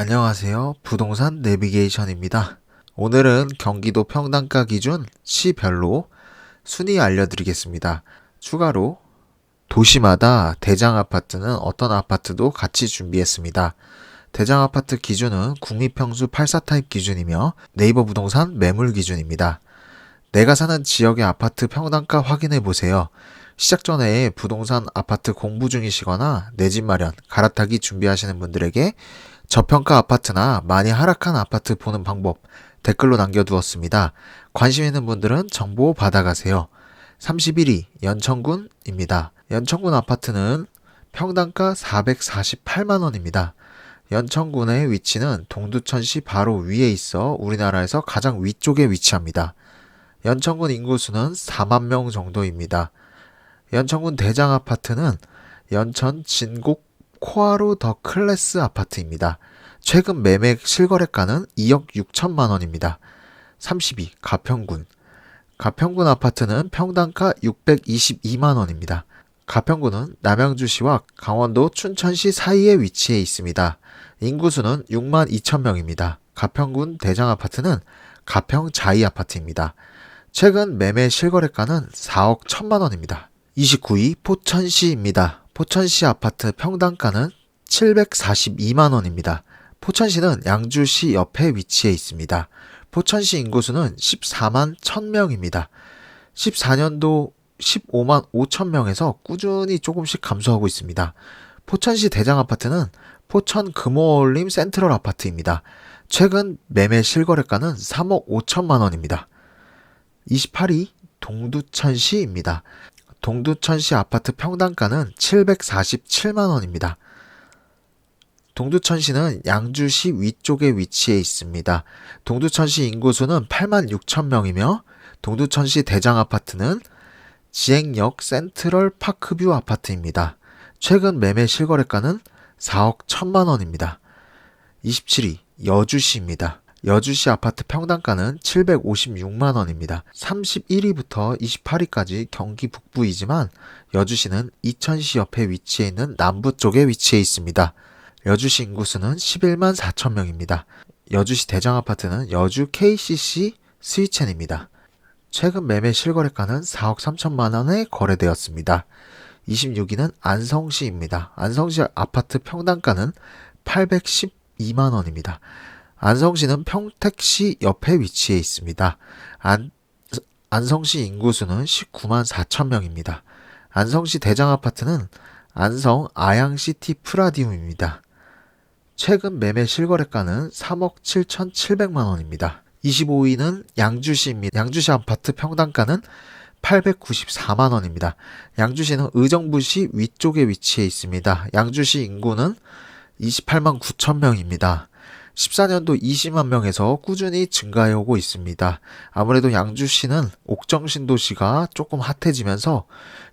안녕하세요. 부동산 내비게이션입니다. 오늘은 경기도 평당가 기준 시별로 순위 알려드리겠습니다. 추가로 도시마다 대장 아파트는 어떤 아파트도 같이 준비했습니다. 대장 아파트 기준은 국립평수 84 타입 기준이며 네이버 부동산 매물 기준입니다. 내가 사는 지역의 아파트 평당가 확인해 보세요. 시작 전에 부동산 아파트 공부 중이시거나 내 집 마련, 갈아타기 준비하시는 분들에게 저평가 아파트나 많이 하락한 아파트 보는 방법 댓글로 남겨두었습니다. 관심 있는 분들은 정보 받아가세요. 31위 연천군입니다. 연천군 아파트는 평당가 448만원입니다. 연천군의 위치는 동두천시 바로 위에 있어 우리나라에서 가장 위쪽에 위치합니다. 연천군 인구수는 4만 명 정도입니다. 연천군 대장 아파트는 연천 진곡 코아로 더 클래스 아파트입니다. 최근 매매 실거래가는 2억 6천만 원입니다. 32. 가평군. 가평군 아파트는 평당가 622만 원입니다. 가평군은 남양주시와 강원도 춘천시 사이에 위치해 있습니다. 인구수는 6만 2천 명입니다. 가평군 대장 아파트는 가평 자이 아파트입니다. 최근 매매 실거래가는 4억 1천만 원입니다. 29위 포천시입니다. 포천시 아파트 평당가는 742만 원입니다. 포천시는 양주시 옆에 위치해 있습니다. 포천시 인구수는 14만 1000명입니다. 14년도 15만 5천 명에서 꾸준히 조금씩 감소하고 있습니다. 포천시 대장 아파트는 포천 금호올림 센트럴 아파트입니다. 최근 매매 실거래가는 3억 5천만 원입니다. 28위 동두천시입니다. 동두천시 아파트 평당가는 747만 원입니다. 동두천시는 양주시 위쪽에 위치해 있습니다. 동두천시 인구수는 8만 6천 명이며 동두천시 대장 아파트는 지행역 센트럴 파크뷰 아파트입니다. 최근 매매 실거래가는 4억 1천만 원입니다. 27위 여주시입니다. 여주시 아파트 평당가는 756만 원입니다. 31위부터 28위까지 경기 북부이지만 여주시는 이천시 옆에 위치해 있는 남부 쪽에 위치해 있습니다. 여주시 인구수는 11만 4천 명입니다. 여주시 대장 아파트는 여주 KCC 스위첸입니다. 최근 매매 실거래가는 4억 3천만 원에 거래되었습니다. 26위는 안성시입니다. 안성시 아파트 평당가는 812만 원입니다. 안성시는 평택시 옆에 위치해 있습니다. 안, 안성시 인구수는 19만 4천 명입니다. 안성시 대장 아파트는 안성 아양시티 프라디움입니다. 최근 매매 실거래가는 3억 7,700만 원입니다. 25위는 양주시입니다. 양주시 아파트 평당가는 894만 원입니다. 양주시는 의정부시 위쪽에 위치해 있습니다. 양주시 인구는 28만 9천 명입니다. 14년도 20만 명에서 꾸준히 증가해 오고 있습니다. 아무래도 양주시는 옥정신도시가 조금 핫해지면서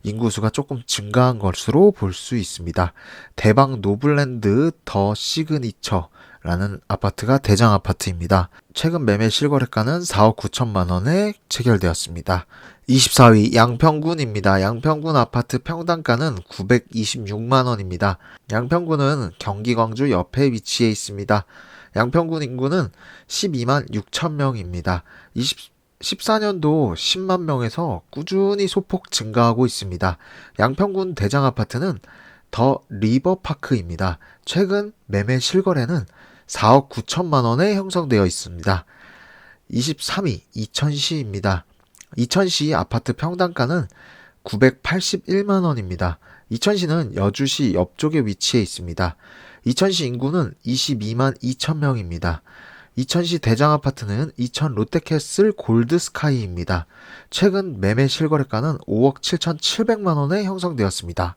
인구수가 조금 증가한 것으로 볼 수 있습니다. 대방 노블랜드 더 시그니처 라는 아파트가 대장 아파트입니다. 최근 매매 실거래가는 4억 9천만 원에 체결되었습니다. 24위 양평군입니다. 양평군 아파트 평당가는 926만 원입니다. 양평군은 경기 광주 옆에 위치해 있습니다. 양평군 인구는 12만 6천 명입니다. 20, 14년도 10만 명에서 꾸준히 소폭 증가하고 있습니다. 양평군 대장 아파트는 더 리버파크입니다. 최근 매매 실거래는 4억 9천만 원에 형성되어 있습니다. 23위 이천시입니다. 이천시 아파트 평당가는 981만 원입니다. 이천시는 여주시 옆쪽에 위치해 있습니다. 이천시 인구는 22만 2천 명입니다. 이천시 대장 아파트는 이천 롯데캐슬 골드스카이입니다. 최근 매매 실거래가는 5억 7천7백만 원에 형성되었습니다.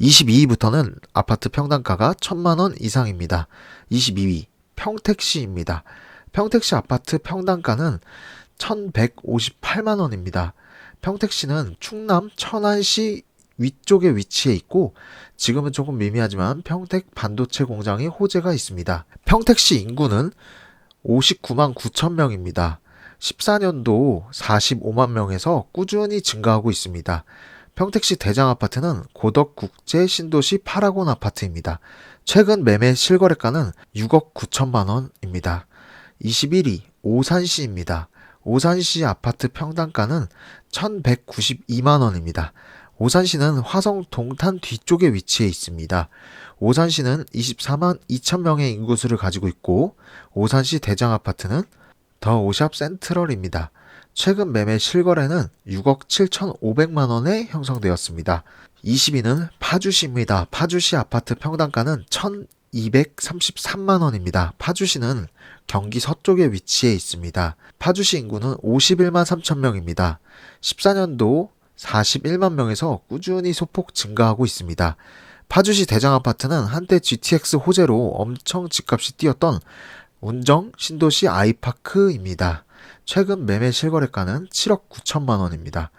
22위부터는 아파트 평당가가 1천만 원 이상입니다. 22위 평택시입니다. 평택시 아파트 평당가는 1,158만 원입니다. 평택시는 충남 천안시 위쪽에 위치해 있고 지금은 조금 미미하지만 평택 반도체 공장이 호재가 있습니다. 평택시 인구는 59만 9천 명입니다. 14년도 45만 명에서 꾸준히 증가하고 있습니다. 평택시 대장 아파트는 고덕국제 신도시 파라곤 아파트입니다. 최근 매매 실거래가는 6억 9천만 원입니다. 21위 오산시입니다. 오산시 아파트 평당가는 1,192만 원입니다. 오산시는 화성 동탄 뒤쪽에 위치해 있습니다. 오산시는 24만 2천 명의 인구수를 가지고 있고 오산시 대장 아파트는 더 오샵 센트럴입니다. 최근 매매 실거래는 6억 7,500만 원에 형성되었습니다. 20위는 파주시입니다. 파주시 아파트 평당가는 1,233만 원입니다. 파주시는 경기 서쪽에 위치해 있습니다. 파주시 인구는 51만 3천 명입니다. 14년도 41만 명에서 꾸준히 소폭 증가하고 있습니다. 파주시 대장 아파트는 한때 GTX 호재로 엄청 집값이 뛰었던 운정 신도시 아이파크입니다. 최근 매매 실거래가는 7억 9천만 원입니다.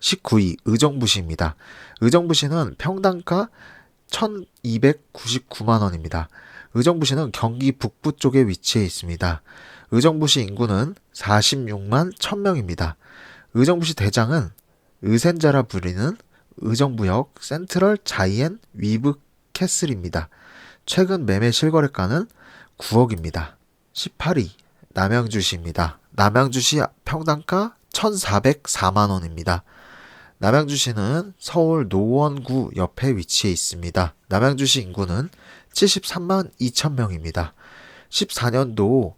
19위 의정부시입니다. 의정부시는 평당가 1,299만 원입니다. 의정부시는 경기 북부 쪽에 위치해 있습니다. 의정부시 인구는 46만 1000명입니다. 의정부시 대장은 의센자라 불리는 의정부역 센트럴 자이엔 위브 캐슬입니다. 최근 매매 실거래가는 9억입니다. 18위 남양주시입니다. 남양주시 평당가 1,404만 원입니다. 남양주시는 서울 노원구 옆에 위치해 있습니다. 남양주시 인구는 73만 2천 명입니다. 14년도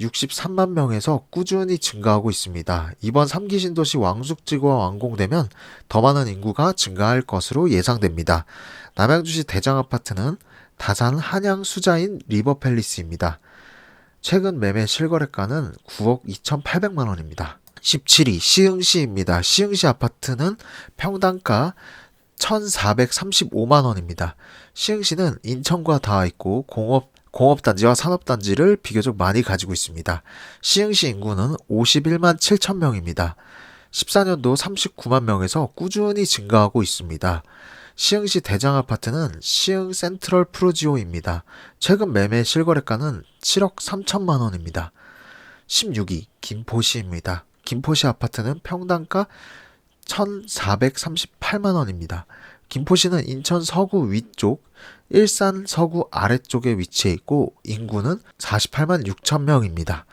63만 명에서 꾸준히 증가하고 있습니다. 이번 3기 신도시 왕숙지구가 완공되면 더 많은 인구가 증가할 것으로 예상됩니다. 남양주시 대장 아파트는 다산 한양 수자인 리버팰리스입니다. 최근 매매 실거래가는 9억 2,800만 원입니다. 17위 시흥시입니다. 시흥시 아파트는 평당가 1,435만 원입니다. 시흥시는 인천과 닿아 있고 공업 공업단지와 산업단지를 비교적 많이 가지고 있습니다. 시흥시 인구는 51만 7천 명입니다. 14년도 39만 명에서 꾸준히 증가하고 있습니다. 시흥시 대장 아파트는 시흥 센트럴 프로지오입니다. 최근 매매 실거래가는 7억 3천만 원입니다. 16위 김포시입니다. 김포시 아파트는 평당가 1,438만 원입니다. 김포시는 인천 서구 위쪽, 일산 서구 아래쪽에 위치해 있고 인구는 48만 6천 명입니다.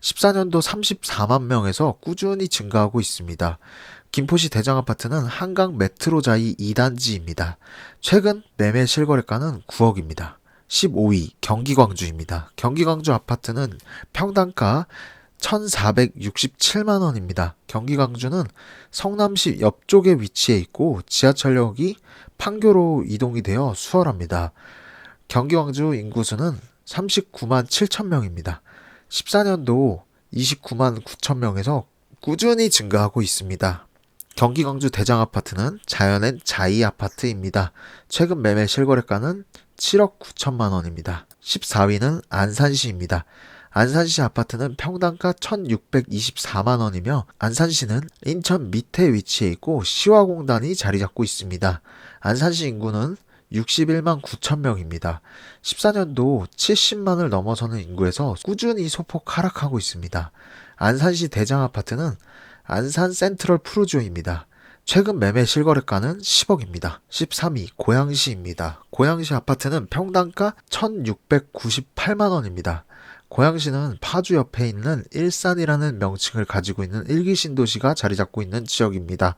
14년도 34만 명에서 꾸준히 증가하고 있습니다. 김포시 대장 아파트는 한강 메트로자이 2단지입니다. 최근 매매 실거래가는 9억입니다. 15위 경기 광주입니다. 경기 광주 아파트는 평당가 1,467만 원입니다. 경기 광주는 성남시 옆쪽에 위치해 있고 지하철역이 판교로 이동이 되어 수월합니다. 경기 광주 인구수는 39만 7천 명입니다. 14년도 29만 9천 명에서 꾸준히 증가하고 있습니다. 경기 광주 대장 아파트는 자연엔 자이 아파트입니다. 최근 매매 실거래가는 7억 9천만 원입니다. 14위는 안산시입니다. 안산시 아파트는 평당가 1,624만 원이며 안산시는 인천 밑에 위치해 있고 시화공단이 자리 잡고 있습니다. 안산시 인구는 61만 9천 명입니다. 14년도 70만을 넘어서는 인구에서 꾸준히 소폭 하락하고 있습니다. 안산시 대장 아파트는 안산 센트럴 프루지오입니다. 최근 매매 실거래가는 10억입니다. 13위 고양시입니다. 고양시 아파트는 평당가 1,698만 원입니다. 고양시는 파주 옆에 있는 일산이라는 명칭을 가지고 있는 일기 신도시가 자리 잡고 있는 지역입니다.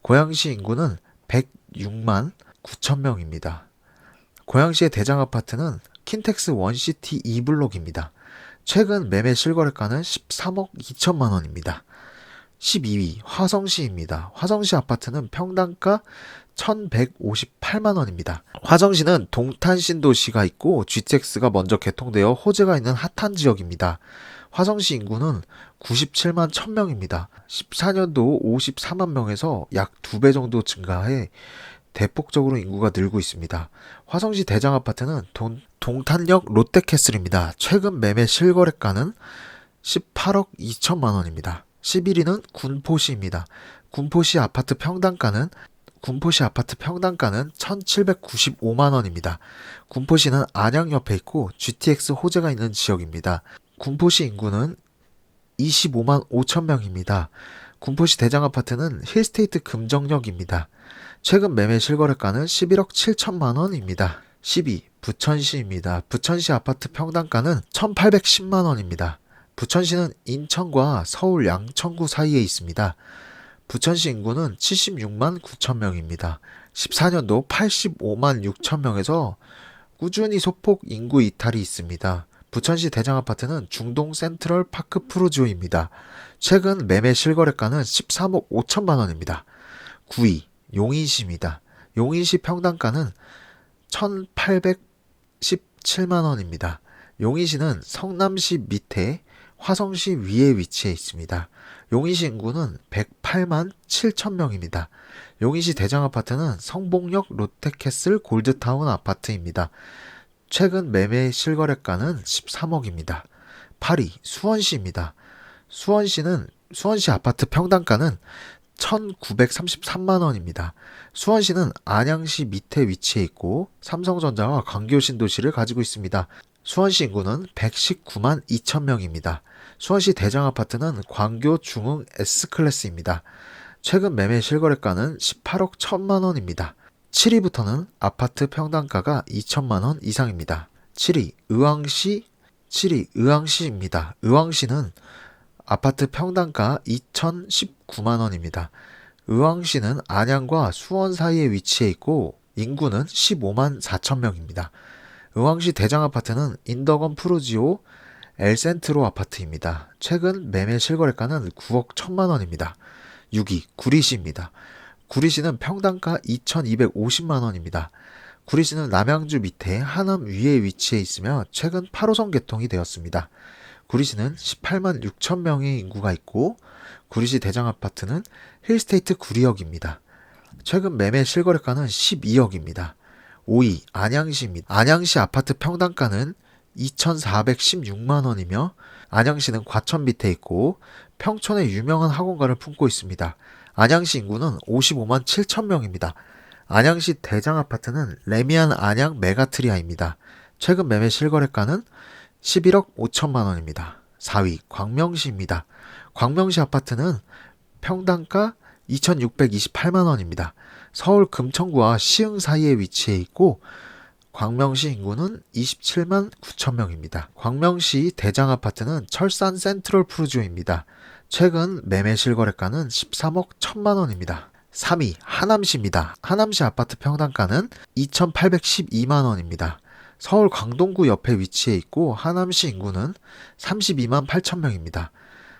고양시 인구는 106만 9천 명입니다. 고양시의 대장 아파트는 킨텍스 원시티 2블록입니다. 최근 매매 실거래가는 13억 2천만 원입니다. 12위 화성시입니다. 화성시 아파트는 평당가 1,158만 원입니다. 화성시는 동탄 신도시가 있고 GTX가 먼저 개통되어 호재가 있는 핫한 지역입니다. 화성시 인구는 97만 1000명입니다. 14년도 54만 명에서 약 2배 정도 증가해 대폭적으로 인구가 늘고 있습니다. 화성시 대장 아파트는 동, 동탄역 롯데캐슬입니다. 최근 매매 실거래가는 18억 2천만 원입니다. 11위는 군포시입니다. 군포시 아파트 평당가는 군포시 아파트 평당가는 1,795만 원입니다. 군포시는 안양 옆에 있고 GTX 호재가 있는 지역입니다. 군포시 인구는 25만 5천 명입니다. 군포시 대장 아파트는 힐스테이트 금정역입니다. 최근 매매 실거래가는 11억 7천만 원입니다. 12. 부천시입니다. 부천시 아파트 평당가는 1,810만 원입니다. 부천시는 인천과 서울 양천구 사이에 있습니다. 부천시 인구는 76만 9천 명입니다. 14년도 85만 6천 명에서 꾸준히 소폭 인구 이탈이 있습니다. 부천시 대장 아파트는 중동 센트럴 파크 프루지오입니다. 최근 매매 실거래가는 13억 5천만 원입니다. 9위 용인시입니다. 용인시 평당가는 1,817만 원입니다. 용인시는 성남시 밑에 화성시 위에 위치해 있습니다. 용인시 인구는 108만 7천 명입니다. 용인시 대장 아파트는 성봉역 롯데캐슬 골드타운 아파트입니다. 최근 매매 실거래가는 13억입니다. 8위 수원시입니다. 수원시는 수원시 아파트 평당가는 1,933만 원입니다. 수원시는 안양시 밑에 위치해 있고 삼성전자와 광교신도시를 가지고 있습니다. 수원시 인구는 119만 2천 명입니다. 수원시 대장 아파트는 광교 중흥 S클래스입니다. 최근 매매 실거래가는 18억 1천만 원입니다. 7위부터는 아파트 평당가가 2천만 원 이상입니다. 7위 의왕시 7위 의왕시입니다. 의왕시는 아파트 평당가 2,019만 원입니다. 의왕시는 안양과 수원 사이에 위치해 있고 인구는 15만 4천 명입니다. 의왕시 대장 아파트는 인더건 프루지오 엘센트로 아파트입니다. 최근 매매 실거래가는 9억 1천만 원입니다. 6위 구리시입니다. 구리시는 평당가 2,250만 원입니다. 구리시는 남양주 밑에 하남 위에 위치해 있으며 최근 8호선 개통이 되었습니다. 구리시는 18만 6천 명의 인구가 있고 구리시 대장 아파트는 힐스테이트 구리역입니다. 최근 매매 실거래가는 12억입니다. 5위 안양시입니다. 안양시 아파트 평당가는 2,416만 원이며 안양시는 과천 밑에 있고 평촌에 유명한 학원가를 품고 있습니다. 안양시 인구는 55만 7천 명입니다. 안양시 대장 아파트는 레미안 안양 메가트리아입니다. 최근 매매 실거래가는 11억 5천만 원입니다. 4위 광명시입니다. 광명시 아파트는 평당가 2,628만 원입니다. 서울 금천구와 시흥 사이에 위치해 있고 광명시 인구는 27만 9천 명입니다. 광명시 대장 아파트는 철산 센트럴 프루지오입니다. 최근 매매 실거래가는 13억 1천만 원입니다. 3위 하남시입니다. 하남시 아파트 평당가는 2,812만 원입니다. 서울 강동구 옆에 위치해 있고 하남시 인구는 32만 8천 명입니다.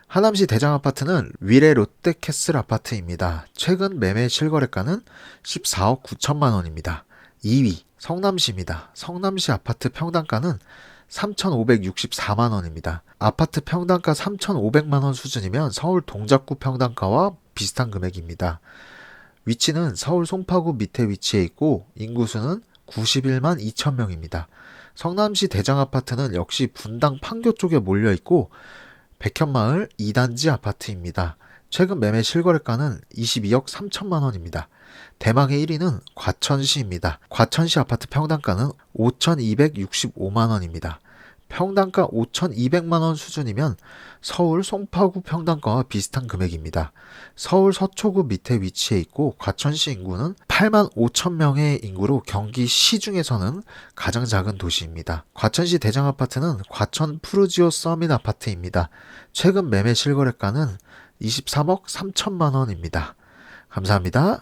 하남시 대장 아파트는 위례 롯데캐슬 아파트입니다. 최근 매매 실거래가는 14억 9천만 원입니다. 2위 성남시입니다. 성남시 아파트 평당가는 3,564만 원입니다. 아파트 평당가 3,500만 원 수준이면 서울 동작구 평당가와 비슷한 금액입니다. 위치는 서울 송파구 밑에 위치해 있고 인구수는 91만 2천 명입니다. 성남시 대장 아파트는 역시 분당 판교 쪽에 몰려 있고 백현마을 2단지 아파트입니다. 최근 매매 실거래가는 22억 3천만 원입니다. 대망의 1위는 과천시입니다. 과천시 아파트 평당가는 5,265만 원입니다. 평당가 5,200만 원 수준이면 서울 송파구 평당가와 비슷한 금액입니다. 서울 서초구 밑에 위치해 있고 과천시 인구는 8만 5천 명의 인구로 경기 시 중에서는 가장 작은 도시입니다. 과천시 대장 아파트는 과천 푸르지오 서밋 아파트입니다. 최근 매매 실거래가는 23억 3천만 원입니다. 감사합니다.